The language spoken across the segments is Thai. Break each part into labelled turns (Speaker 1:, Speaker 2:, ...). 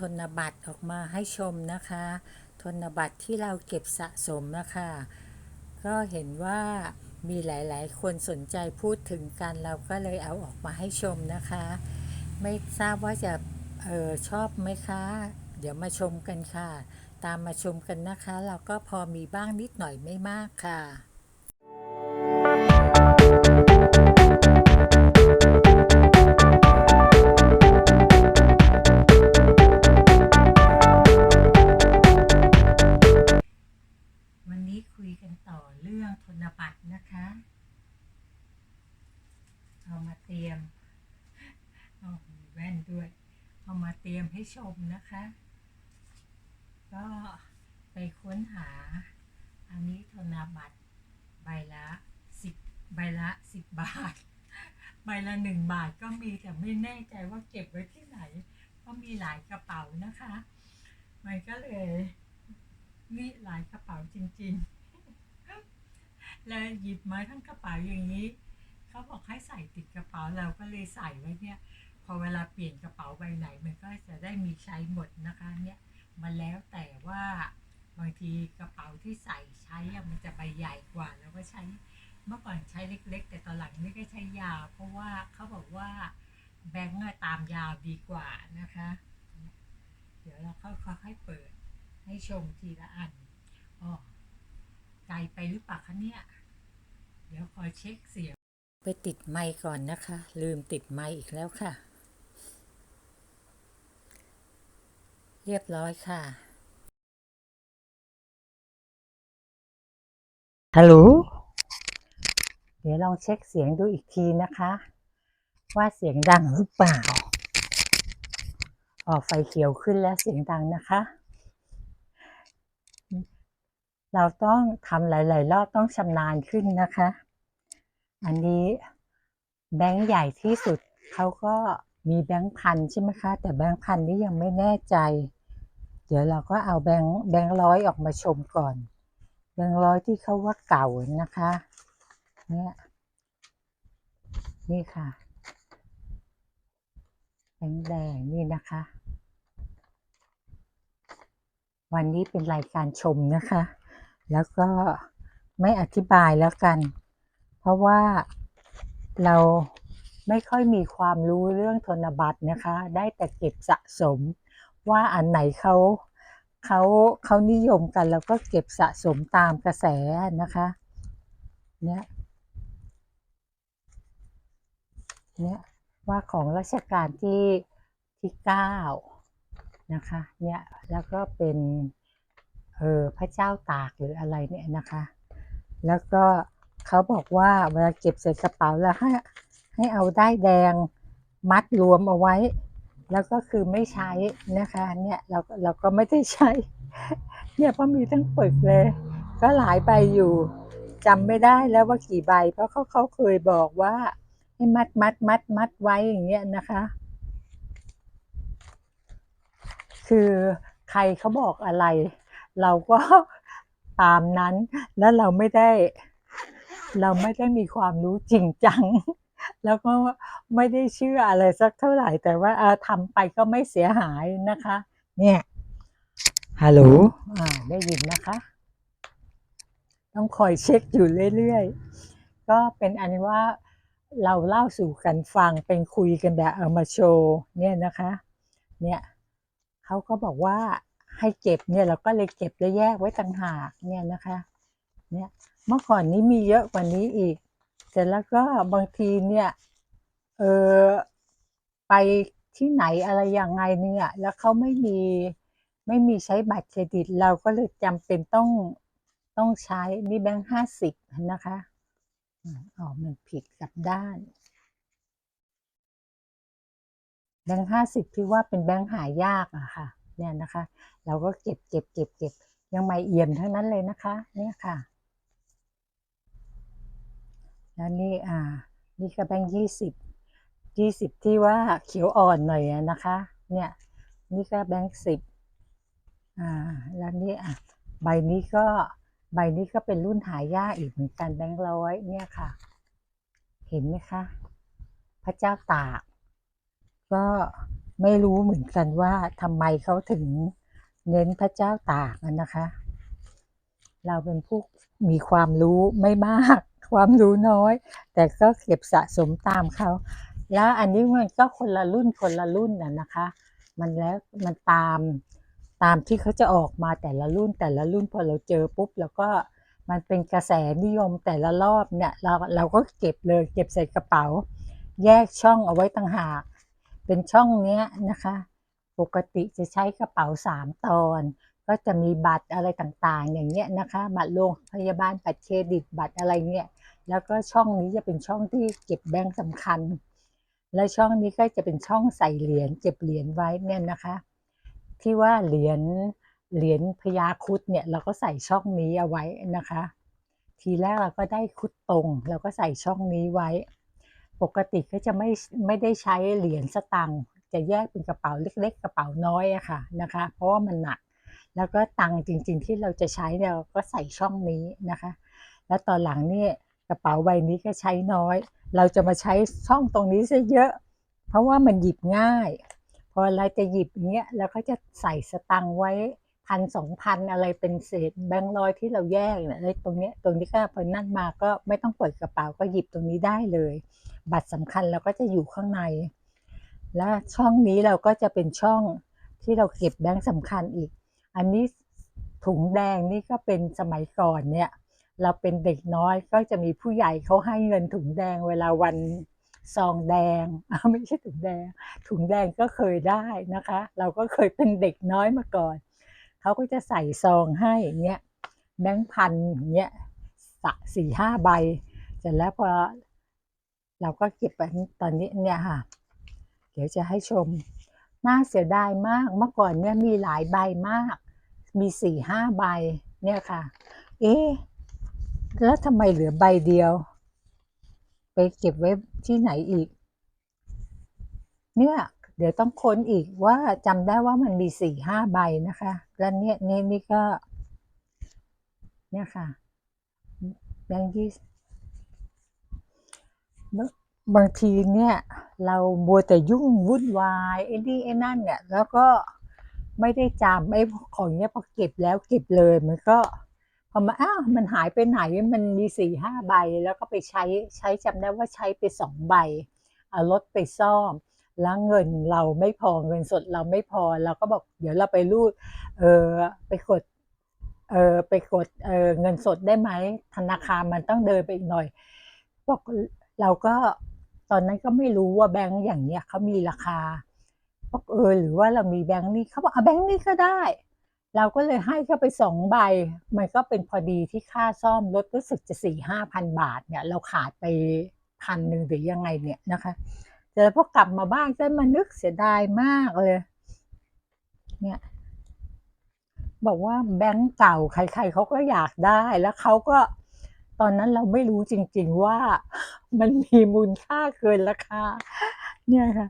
Speaker 1: ธนบัตรออกมาให้ชมนะคะ ธนบัตรที่เราเก็บสะสมนะคะ ก็เห็นว่ามีหลาย ๆ คนสนใจพูดถึงกันเราก็เลยเอาออกมาให้ชมนะคะ ไม่ทราบว่าจะเออชอบไหมคะ เดี๋ยวมาชมกันค่ะ ตามมาชมกันนะคะ เราก็พอมีบ้างนิดหน่อยไม่มากค่ะ ชมนะคะ ก็ไปค้นหา อันนี้ธนบัตรใบละสิบใบละสิบบาท ใบละหนึ่งบาทก็มีแต่ไม่แน่ใจว่าเก็บไว้ที่ไหน ก็มีหลายกระเป๋านะคะ มันก็เลยมีหลายกระเป๋าจริงๆ แล้วหยิบมาทั้งกระเป๋าอย่างนี้ เขาบอกให้ใส่ติดกระเป๋าเราก็เลยใส่ไว้เนี่ย อเวลาเปลี่ยนกระเป๋าใบไหนมันก็จะได้มีใช้หมดนะคะเนี่ยมันแล้วแต่ว่าบางทีกระเป๋าที่ใส่ใช้อะมันจะใบใหญ่กว่า แล้วก็ใช้เมื่อก่อนใช้เล็ก ๆ แต่ตอนหลังนี่ก็ใช้ยาว เพราะว่าเขาบอกว่าแบงก์ตามยาวดีกว่านะคะ เดี๋ยวเราค่อยๆเปิดให้ชมทีละอันอ๋อไกลไปหรือเปล่าคะเนี่ย เดี๋ยวคอยเช็คเสียง ไปติดไมค์ก่อนนะคะ ลืมติดไมค์อีกแล้วค่ะ เรียบร้อยค่ะ ฮัลโหล เดี๋ยวลองเช็คเสียงดูอีกทีนะคะ ว่าเสียงดังหรือเปล่า ออกไฟเขียวขึ้นแล้วเสียงดังนะคะ เราต้องทำหลาย ๆ รอบต้องชำนาญขึ้นนะคะ อันนี้แบงค์ใหญ่ที่สุดเขาก็มีแบงค์พันใช่ไหมคะ แต่แบงค์พันนี้ยังไม่แน่ใจ เดี๋ยวเราก็เอาแบงค์แบงค์ร้อยออกมาชมก่อน แบงค์ร้อยที่เขาว่าเก่านะคะ เนี่ยนี่ค่ะแบงค์แดงนี่นะคะ วันนี้เป็นรายการชมนะคะ แล้วก็ไม่อธิบายแล้วกัน เพราะว่าเราไม่ค่อยมีความรู้เรื่องธนบัตรนะคะ ได้แต่เก็บสะสม ว่าอันไหนเขาเขาเขานิยมกันแล้วก็เก็บสะสมตามกระแสนะคะเนี่ยเนี่ยว่าของรัชกาลที่ที่เก้านะคะเนี่ยแล้วก็เป็นเออพระเจ้าตากหรืออะไรเนี่ยนะคะ แล้วก็เขาบอกว่าเวลาเก็บใส่กระเป๋าแล้วให้ให้เอาได้แดงมัดรวมเอาไว้ แล้วก็คือไม่ใช้นะคะเนี่ยเราเราก็ไม่ได้ใช้ เนี่ยเพราะมีทั้งปึกเลย ก็หลายใบอยู่จำไม่ได้แล้วว่ากี่ใบ เพราะเขาเขาเคยบอกว่าให้มัดมัดมัดมัดไว้อย่างเงี้ยนะคะ คือใครเขาบอกอะไร เราก็ตามนั้น แล้วเราไม่ได้ เราไม่ได้มีความรู้จริงจัง แล้วก็ไม่ได้เชื่ออะไรสักเท่าไหร่ แต่ว่าเออทำไปก็ไม่เสียหายนะคะ เนี่ยฮัลโหลอ่าได้ยินนะคะ ต้องคอยเช็คอยู่เรื่อยๆ ก็เป็นอันว่าเราเล่าสู่กันฟังเป็นคุยกันแบบเอามาโชว์เนี่ยนะคะ เนี่ยเขาก็บอกว่าให้เก็บเนี่ยเราก็เลยเก็บแล้วแยกไว้ต่างหากเนี่ยนะคะ เนี่ยเมื่อก่อนนี้มีเยอะกว่านี้อีก เสร็จแล้วก็บางทีเนี่ยเออไปที่ไหนอะไรยังไงเนี่ย แล้วเขาไม่มีไม่มีใช้บัตรเครดิต เราก็เลยจำเป็นต้องต้องใช้นี่แบงค์ห้าสิบนะคะอ๋อมันผิดกับด้าน แบงค์ห้าสิบที่ว่าเป็นแบงค์หายากอะค่ะ เนี่ยนะคะ เราก็เก็บเก็บเก็บเก็บยังไม่เอี่ยมทั้งนั้นเลยนะคะ เนี่ยค่ะ แล้วนี่อ่า นี่ก็แบงค์ยี่สิบยี่สิบที่ว่าเขียวอ่อนหน่อยนะคะ เนี่ย นี่ก็แบงค์สิบอ่า แล้วนี่อะใบนี้ก็ใบนี้ก็เป็นรุ่นหายากอีกเหมือนกันแบงค์ร้อยเนี่ยค่ะ เห็นไหมคะ พระเจ้าตาก ก็ไม่รู้เหมือนกันว่าทำไมเขาถึงเน้นพระเจ้าตากอะนะคะ เราเป็นผู้มีความรู้ไม่มาก ความรู้น้อย แต่ก็เก็บสะสมตามเขา แล้วอันนี้มันก็คนละรุ่นคนละรุ่นน่ะนะคะ มันแล้วมันตามตามที่เขาจะออกมาแต่ละรุ่นแต่ละรุ่นพอเราเจอปุ๊บแล้วก็มันเป็นกระแสนิยมแต่ละรอบเนี่ยเราเราก็เก็บเลยเก็บใส่กระเป๋า แยกช่องเอาไว้ต่างหาก เป็นช่องเนี้ยนะคะ ปกติจะใช้กระเป๋าสามตอน ก็จะมีบัตรอะไรต่างๆ อย่างเงี้ยนะคะ บัตรโรงพยาบาลบัตรเครดิตบัตรอะไรเงี้ย แล้วก็ช่องนี้จะเป็นช่องที่เก็บแบงค์สำคัญ และช่องนี้ก็จะเป็นช่องใส่เหรียญเก็บเหรียญไว้เนี่ยนะคะ ที่ว่าเหรียญเหรียญพญาคุดเนี่ยเราก็ใส่ช่องนี้เอาไว้นะคะ ทีแรกเราก็ได้คุดตรงเราก็ใส่ช่องนี้ไว้ ปกติก็จะไม่ไม่ได้ใช้เหรียญสตังค์จะแยกเป็นกระเป๋าเล็ก ๆ กระเป๋าน้อยอะค่ะนะคะ เพราะว่ามันหนักแล้วก็ตังค์จริง ๆ ที่เราจะใช้เนี่ยเราก็ใส่ช่องนี้นะคะ แล้วตอนหลังนี่ กระเป๋าใบนี้ก็ใช้น้อย เราจะมาใช้ช่องตรงนี้ซะเยอะ เพราะว่ามันหยิบง่าย พอเราจะหยิบอย่างเงี้ยเราก็จะใส่สตังค์ไว้พันสองพันอะไรเป็นเศษแบงค์ร้อยที่เราแยกเนี่ยตรงเนี้ยตรงนี้ก็พอนั่นมาก็ไม่ต้องเปิดกระเป๋าก็หยิบตรงนี้ได้เลย บัตรสำคัญเราก็จะอยู่ข้างใน และช่องนี้เราก็จะเป็นช่องที่เราเก็บแบงค์สำคัญอีก อันนี้ถุงแดงนี่ก็เป็นสมัยก่อนเนี่ย เราเป็นเด็กน้อยก็จะมีผู้ใหญ่เขาให้เงินถุงแดงเวลาวันซองแดงไม่ใช่ถุงแดง ถุงแดงก็เคยได้นะคะ เราก็เคยเป็นเด็กน้อยมาก่อน เขาก็จะใส่ซองให้เงี้ยแบงค์พันเงี้ยสะสี่ห้าใบเสร็จแล้วพอเราก็เก็บไปตอนนี้เนี่ยค่ะ เดี๋ยวจะให้ชม น่าเสียดายมากเมื่อก่อนเนี่ยมีหลายใบมาก มีสี่ห้าใบเนี่ยค่ะ เอ๊ะ แล้วทำไมเหลือใบเดียว ไปเก็บไว้ที่ไหนอีก เนี่ย เดี๋ยวต้องค้นอีกว่าจำได้ว่ามันมีสี่ห้าใบนะคะ แล้วเนี่ยนี่นี่ก็ เนี่ยค่ะแบงค์ยี่บางทีเนี่ย เราบัวแต่ยุ่งวุ่นวายไอ้นี่ไอ้นั่นเนี่ย แล้วก็ไม่ได้จำไอ้ของเนี้ยพอเก็บแล้วเก็บเลยมันก็ อมาอ้าวมันหายไปไหนมันมีสี่ห้าใบแล้วก็ไปใช้ใช้จำได้ว่าใช้ไปสองใบเอารถไปซ่อม แล้วเงินเราไม่พอเงินสดเราไม่พอเราก็บอกเดี๋ยวเราไปรูดเออไปกดเออไปกดเออเงินสดได้ไหมธนาคารมันต้องเดินไปอีกหน่อยบอกเราก็ตอนนั้นก็ไม่รู้ว่าแบงก์อย่างเนี้ยเขามีราคาบอกเออหรือว่าเรามีแบงก์นี้เขาบอกเอาแบงก์นี้ก็ได้ เราก็เลยให้เข้าไปสองใบ มันก็เป็นพอดีที่ค่าซ่อมรถรู้สึกจะสี่ห้าพันบาทเนี่ย เราขาดไปพันหนึ่งหรือยังไงเนี่ยนะคะแต่พอกลับมาบ้านก็มานึกเสียดายมากเลย เนี่ยบอกว่าแบงก์เก่าใครๆเขาก็อยากได้แล้วเขาก็ตอนนั้นเราไม่รู้จริง ๆว่ามันมีมูลค่าเกินราคาเนี่ยค่ะ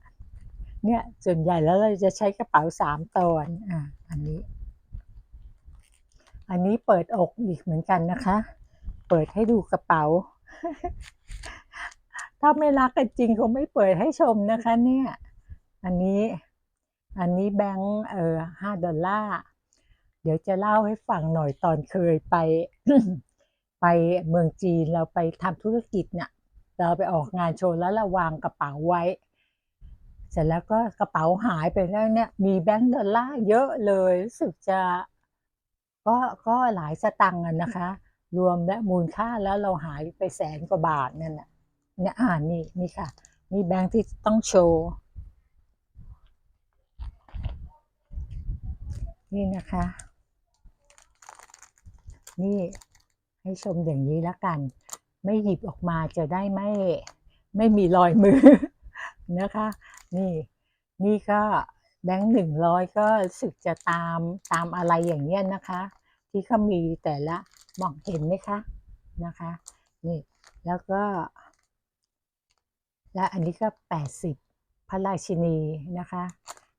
Speaker 1: เนี่ยส่วนใหญ่แล้วเราจะใช้กระเป๋าสามตอนอ่าอันนี้ อันนี้เปิดอกอีกเหมือนกันนะคะ เปิดให้ดูกระเป๋า ถ้าไม่รักกันจริงคงไม่เปิดให้ชมนะคะ เนี่ย อันนี้ อันนี้แบงค์เออห้าดอลลาร์ เดี๋ยวจะเล่าให้ฟังหน่อยตอนเคยไป ไปเมืองจีนเราไปทำธุรกิจเนี่ยเราไปออกงานโชว์แล้วเราวางกระเป๋าไว้ เสร็จแล้วก็กระเป๋าหายไปแล้วเนี่ย มีแบงค์ดอลลาร์เยอะเลยรู้สึกจะ ก็ก็หลายสตังค์อะนะคะ รวมและมูลค่าแล้วเราหายไปแสนกว่าบาทนั่นน่ะเนี่ยอ่านี่นี่ค่ะ นี่แบงค์ที่ต้องโชว์ นี่นะคะ นี่ให้ชมอย่างนี้แล้วกัน ไม่หยิบออกมาจะได้ไม่ไม่มีรอยมือนะคะ นี่นี่ก็แบงค์หนึ่งร้อยก็รู้สึกจะตามตามอะไรอย่างเงี้ยนะคะ ที่เขามีแต่ละมองเห็นไหมคะนะคะนี่แล้วก็ และอันนี้ก็แปดสิบพระราชินีนะคะ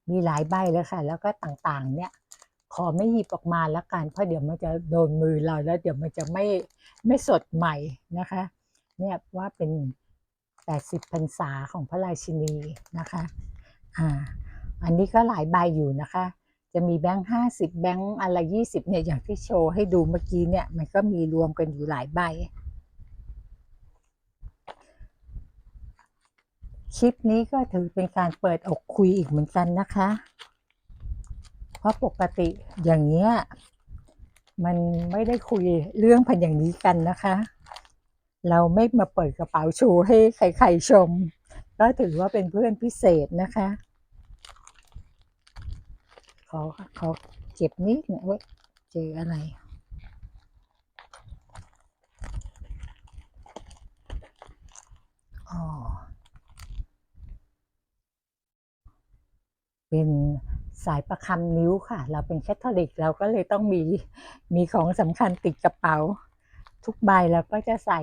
Speaker 1: มีหลายใบเลยค่ะ แล้วก็ต่างๆ เนี่ย ขอไม่หยิบออกมาแล้วกันเพราะเดี๋ยวมันจะโดนมือเราแล้วเดี๋ยวมันจะไม่ไม่สดใหม่นะคะ เนี่ยว่าเป็น 80พรรษาของพระราชินีนะคะอ่าอันนี้ก็หลายใบอยู่นะคะ จะมีแบงค์ห้าสิบแบงค์อะไรยี่สิบเนี่ยอย่างที่โชว์ให้ดูเมื่อกี้เนี่ย มันก็มีรวมกันอยู่หลายใบ คลิปนี้ก็ถือเป็นการเปิดอกคุยอีกเหมือนกันนะคะ เพราะปกติอย่างเงี้ยมันไม่ได้คุยเรื่องพันอย่างนี้กันนะคะ เราไม่มาเปิดกระเป๋าชว์ให้ใครๆชม ก็ถือว่าเป็นเพื่อนพิเศษนะคะ ขอขอเก็บนิดหน่อยเว้ยเจออะไรอ๋อเป็นสายประคำนิ้วค่ะ เราเป็นแคทอลิกเราก็เลยต้องมีมีของสำคัญติดกระเป๋า ทุกใบเราก็จะใส่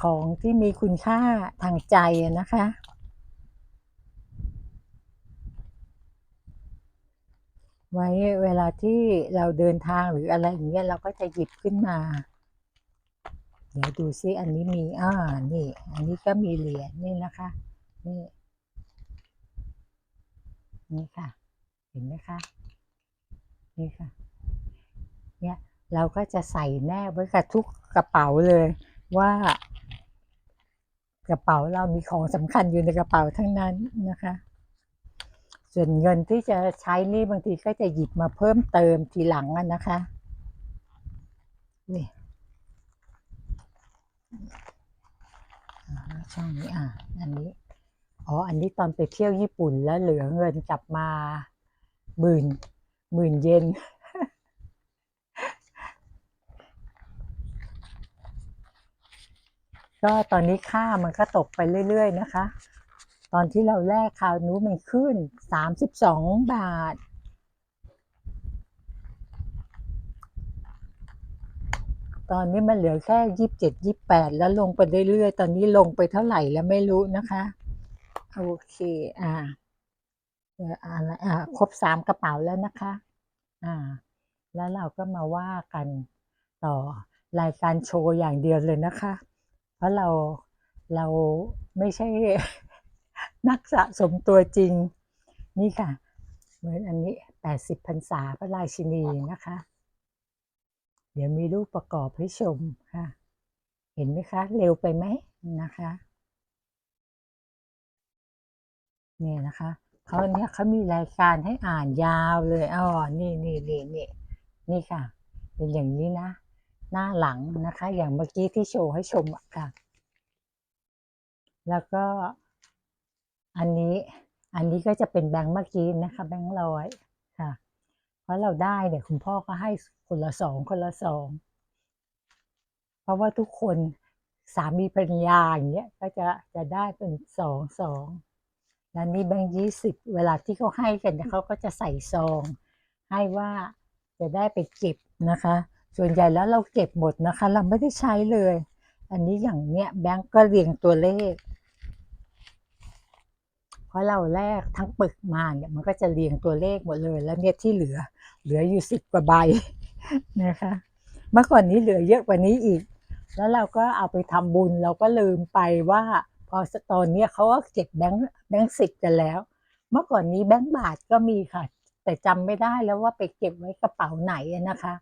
Speaker 1: ของที่มีคุณค่าทางใจนะคะ ไว้เวลาที่เราเดินทางหรืออะไรอย่างเงี้ยเราก็จะหยิบขึ้นมา เดี๋ยวดูซิอันนี้มีอ่านี่ อันนี้ก็มีเหรียญนี่นะคะ นี่ นี่ค่ะ เห็นไหมคะนี่ค่ะ เนี่ยเราก็จะใส่แนบไว้กับทุกกระเป๋าเลยว่ากระเป๋าเรามีของสำคัญอยู่ในกระเป๋าทั้งนั้นนะคะ ส่วนเงินที่จะใช้นี่บางทีก็จะหยิบมาเพิ่มเติมทีหลังนะคะ นี่ช่องนี้อะอันนี้อ๋ออันนี้ตอนไปเที่ยวญี่ปุ่นแล้วเหลือเงินกลับมาหมื่นหมื่นเยนก็ตอนนี้ค่ามันก็ตกไปเรื่อย ๆ นะคะ ตอนที่เราแลกคราวนู้นมันขึ้นสามสิบสองบาท ตอนนี้มันเหลือแค่ยี่สิบเจ็ดยี่แปดแล้วลงไปเรื่อยๆ ตอนนี้ลงไปเท่าไหร่แล้วไม่รู้นะคะ โอเค อ่าอะไรอ่าครบสามกระเป๋าแล้วนะคะ อ่า แล้วเราก็มาว่ากันต่อรายการโชว์อย่างเดียวเลยนะคะ เพราะเราเราไม่ใช่ นักสะสมตัวจริง นี่ค่ะ เหมือนอันนี้แปดสิบพรรษาพระราชินีนะคะ เดี๋ยวมีรูปประกอบให้ชมค่ะ เห็นไหมคะ เร็วไปไหมนะคะเนี่ยนะคะเขาเนี่ยเขามีรายการให้อ่านยาวเลยอ๋อนี่นี่นี่นี่นี่ค่ะ เป็นอย่างนี้นะ หน้าหลังนะคะ อย่างเมื่อกี้ที่โชว์ให้ชมอะค่ะ แล้วก็ อันนี้อันนี้ก็จะเป็นแบงค์เมื่อกี้นะคะ แบงค์ร้อยค่ะ เพราะเราได้เนี่ยคุณพ่อก็ให้คนละสองคนละสองเพราะว่าทุกคนสามีภรรยาอย่างเงี้ยก็จะจะได้เป็นสองสองแล้วนี่แบงค์ยี่สิบเวลาที่เขาให้กันเนี่ยเขาก็จะใส่ซอง ให้ว่าจะได้ไปเก็บนะคะ ส่วนใหญ่แล้วเราเก็บหมดนะคะ เราไม่ได้ใช้เลย อันนี้อย่างเนี้ยแบงก์ก็เรียงตัวเลข ราะเราแลกทั้งปึกมาเนี่ยมันก็จะเรียงตัวเลขหมดเลย แล้วเนี่ยที่เหลือ เหลืออยู่สิบกว่าใบนะคะเมื่อก่อนนี้เหลือเยอะกว่านี้อีก แล้วเราก็เอาไปทำบุญเราก็ลืมไปว่า พอตอนนี้เขาก็เก็บแบงค์แบงค์สิบกันแล้ว เมื่อก่อนนี้แบงค์บาทก็มีค่ะ แต่จำไม่ได้แล้วว่าไปเก็บไว้กระเป๋าไหนนะคะ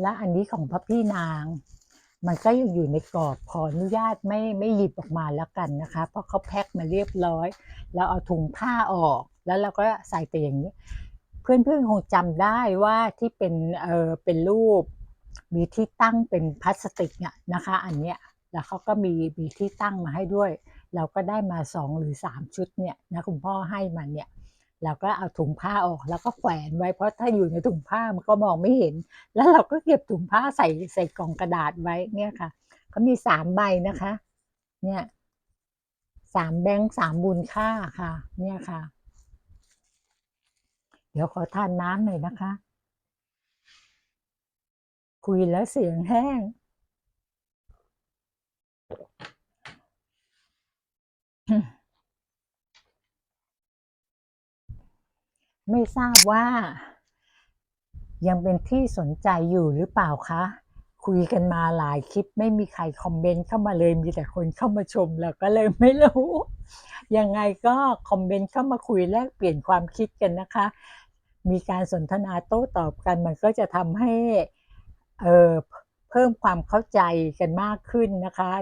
Speaker 1: และอันนี้ของพระพี่นาง มันก็ยังอยู่ในกรอบขออนุญาตไม่ไม่หยิบออกมาแล้วกันนะคะ เพราะเขาแพ็คมาเรียบร้อยแล้วเอาถุงผ้าออก แล้วเราก็ใส่แต่อย่างนี้ เพื่อนๆคงจำได้ว่าที่เป็นเออเป็นรูป มีที่ตั้งเป็นพลาสติกเนี่ยนะคะ อันเนี้ยแล้วเขาก็มีมีที่ตั้งมาให้ด้วย เราก็ได้มาสองหรือสามชุดเนี่ยนะคุณพ่อให้มาเนี่ย เราก็เอาถุงผ้าออก แล้วก็แขวนไว้เพราะถ้าอยู่ในถุงผ้ามันก็มองไม่เห็น แล้วเราก็เก็บถุงผ้าใส่ใส่กล่องกระดาษไว้เนี่ยค่ะเขามีสามใบนะคะ เนี่ยสามแบงค์สามบุญค่าค่ะ เนี่ยค่ะ เดี๋ยวขอทานน้ำหน่อยนะคะ คุยแล้วเสียงแห้ง ไม่ทราบว่า ยังเป็นที่สนใจอยู่หรือเปล่าคะ คุยกันมาหลายคลิปไม่มีใครคอมเมนต์เข้ามาเลยมีแต่คนเข้ามาชมแล้วก็เลยไม่รู้ ยังไงก็คอมเมนต์เข้ามาคุยแลกเปลี่ยนความคิดกันนะคะ มีการสนทนาโต้ตอบกันมันก็จะทำให้เอ่อเพิ่มความเข้าใจกันมากขึ้นนะคะ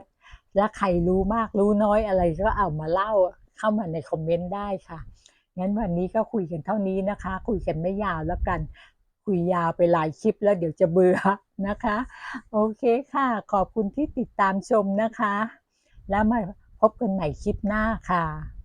Speaker 1: และใครรู้มากรู้น้อยอะไรก็เอามาเล่าเข้ามาในคอมเมนต์ได้ค่ะ งั้นวันนี้ก็คุยกันเท่านี้นะคะ คุยกันไม่ยาวแล้วกัน คุยยาวไปหลายคลิปแล้วเดี๋ยวจะเบื่อนะคะ โอเคค่ะ ขอบคุณที่ติดตามชมนะคะ แล้วมาพบกันใหม่คลิปหน้าค่ะ